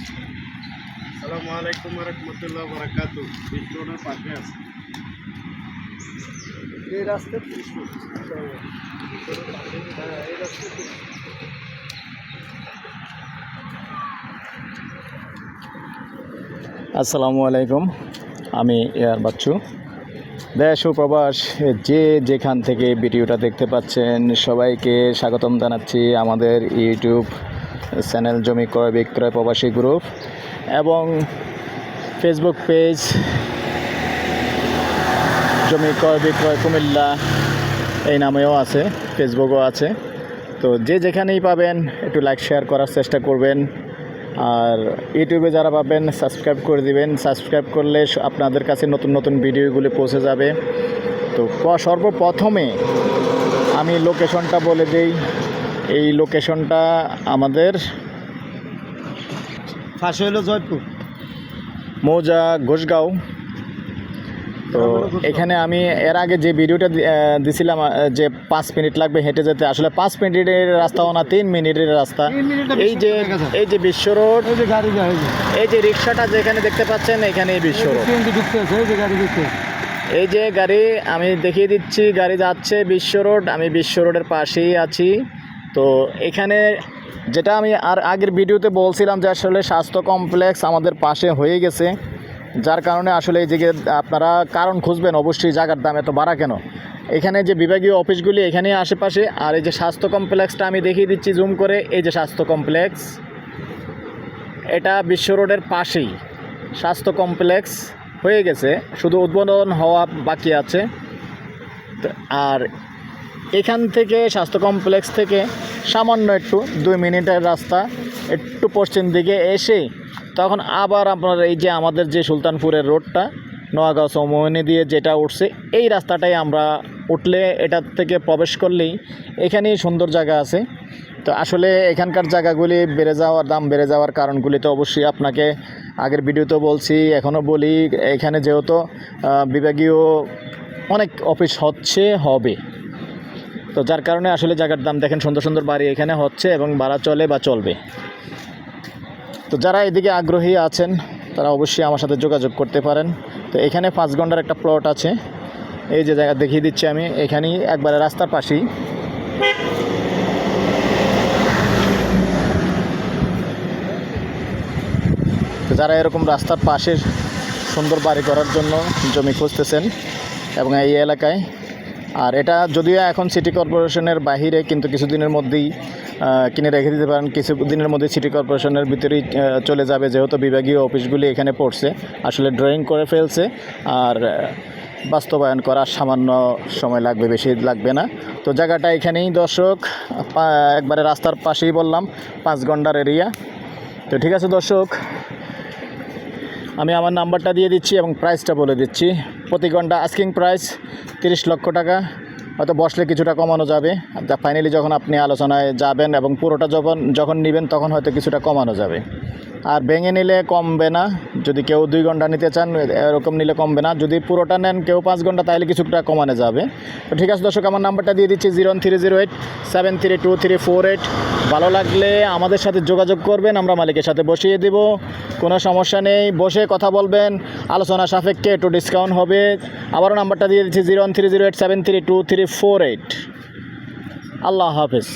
আসসালামু আলাইকুম রহমতুল্লাহ বরাকাত। বিশ রোডের পাশে আছে। এই রাস্তা তিরিশ ফুট। হ্যাঁ এই রাস্তা আসসালামু আলাইকুম। আমি এয়ার বাচ্চু। দেশ ও প্রবাস যে যেখান থেকে ভিডিওটা দেখতে পাচ্ছেন সবাইকে স্বাগতম জানাচ্ছি আমাদের ইউটিউব চ্যানেল জমি ক্রয় বিক্রয় প্রবাসী গ্রুপ এবং ফেসবুক পেজ জমি ক্রয় বিক্রয় কুমিল্লা এই নামেও আছে, ফেসবুকও আছে। তো যে যেখানেই পাবেন একটু লাইক শেয়ার করার চেষ্টা করবেন। আর ইউটিউবে যারা পাবেন সাবস্ক্রাইব করে দিবেন। সাবস্ক্রাইব করলে আপনাদের কাছে নতুন নতুন ভিডিওগুলি পৌঁছে যাবে। তো সর্বপ্রথমে আমি লোকেশনটা বলে দেই। এই লোকেশনটা আমাদের পাশে হলো জয়পুর। মৌজা ঘোষগাঁও। তো এখানে আমি এর আগে যে ভিডিওটা দিছিলাম যে পাঁচ মিনিট লাগবে হেঁটে যেতে আসলে পাঁচ মিনিটের রাস্তাও না তিন মিনিটের রাস্তা। এই যে বিশ্ব রোড। এই যে বিশ্ব রোড এই যে রিক্সাটা যেখানে দেখতে পাচ্ছেন এখানে বিশ্ব রোড। এই যে গাড়ি এই যে গাড়ি আমি দেখিয়ে দিচ্ছি গাড়ি যাচ্ছে বিশ্ব রোড আমি বিশ্ব রোডের পাশেই আছি। তো এখানে যেটা আমি আর আগের ভিডিওতে বলছিলাম যে আসলে স্বাস্থ্য কমপ্লেক্স আমাদের পাশে হয়ে গেছে, যার কারণে আসলে এই যে আপনারা কারণ খুঁজবেন অবশ্যই জায়গার দাম এত বাড়া কেন? এখানে যে বিভাগীয় অফিসগুলি এখানে আশেপাশে, আর এই যে স্বাস্থ্য কমপ্লেক্সটা আমি দেখিয়ে দিচ্ছি জুম করে, এই যে স্বাস্থ্য কমপ্লেক্স, এটা বিশ্ব রোডের পাশেই স্বাস্থ্য কমপ্লেক্স হয়ে গেছে, শুধু উদ্বোধন হওয়া বাকি আছে। আর এখান থেকে স্বাস্থ্য কমপ্লেক্স থেকে সামান্য একটু দুই মিনিটের রাস্তা একটু পশ্চিম দিকে এসে তখন আবার আপনার এই যে আমাদের যে সুলতানপুরের রোডটা, নোয়াগাঁও চৌমোহনী দিয়ে যেটা উঠছে, এই রাস্তাটাই আমরা উঠলে এটার থেকে প্রবেশ করলেই এখানেই সুন্দর জায়গা আছে। তো আসলে এখানকার জায়গাগুলি বেড়ে যাওয়ার, দাম বেড়ে যাওয়ার কারণগুলি তো অবশ্যই আপনাকে আগের ভিডিওতে বলছি, এখনও বলি, এখানে যেহেতু বিভাগীয় অনেক অফিস হচ্ছে, হবে। তো যার কারণে আসলে জায়গার দাম দেখেন সুন্দর সুন্দর বাড়ি এখানে হচ্ছে এবং ভাড়া চলে বা চলবে। তো যারা এদিকে আগ্রহী আছেন, তারা অবশ্যই আমার সাথে যোগাযোগ করতে পারেন। তো এখানে পাঁচ ঘণ্টার একটা প্লট আছে। এই যে জায়গা দেখিয়ে দিচ্ছি আমি, এখানেই একবারে রাস্তার পাশেই। তো যারা এরকম রাস্তার পাশের সুন্দর বাড়ি করার জন্য জমি খুঁজতেছেন এবং এই এলাকায় আর এটা যদিও এখন সিটি কর্পোরেশনের বাহিরে, কিন্তু কিছুদিনের মধ্যেই কিনে রেখে দিতে পারেন। কিছু দিনের মধ্যে সিটি কর্পোরেশনের ভিতরেই চলে যাবে, যেহেতু বিভাগীয় অফিসগুলি এখানে পড়ছে। আসলে ড্রয়িং করে ফেলছে, আর বাস্তবায়ন করার সামান্য সময় লাগবে, বেশি লাগবে না। তো জায়গাটা এখানেই, দর্শক একবারে রাস্তার পাশেই বললাম, পাঁচ ঘণ্টার এরিয়া তো ঠিক আছে, দর্শক, আমি আমার নাম্বারটা দিয়ে দিচ্ছি এবং প্রাইসটা বলে দিচ্ছি। প্রতি ঘণ্টা আস্কিং প্রাইস তিরিশ লক্ষ টাকা। হয়তো বসলে কিছুটা কমানো যাবে। ফাইনালি যখন আপনি আলোচনায় যাবেন এবং পুরোটা যখন যখন নেবেন, তখন হয়তো কিছুটা কমানো যাবে। আর ভেঙে নিলে কমবে না। যদি কেউ দুই ঘণ্টা নিতে চান, এরকম নিলে কমবে না। যদি পুরোটা নেন, কেউ পাঁচ ঘণ্টা, তাহলে কিছুটা কমানো যাবে। তো ঠিক আছে দর্শক, আমার নাম্বারটা দিয়ে দিচ্ছি zero three zero eight, seven three two three four eight. ভালো লাগলে আমাদের সাথে যোগাযোগ করবেন, আমরা মালিকের সাথে বসিয়ে দেব। কোনো সমস্যা নেই, বসে কথা বলবেন। আলোচনা সাপেক্ষে একটু ডিসকাউন্ট হবে। আবারও নাম্বারটা দিয়ে দিচ্ছি zero three zero eight, seven three two three four eight. আল্লাহ হাফেজ।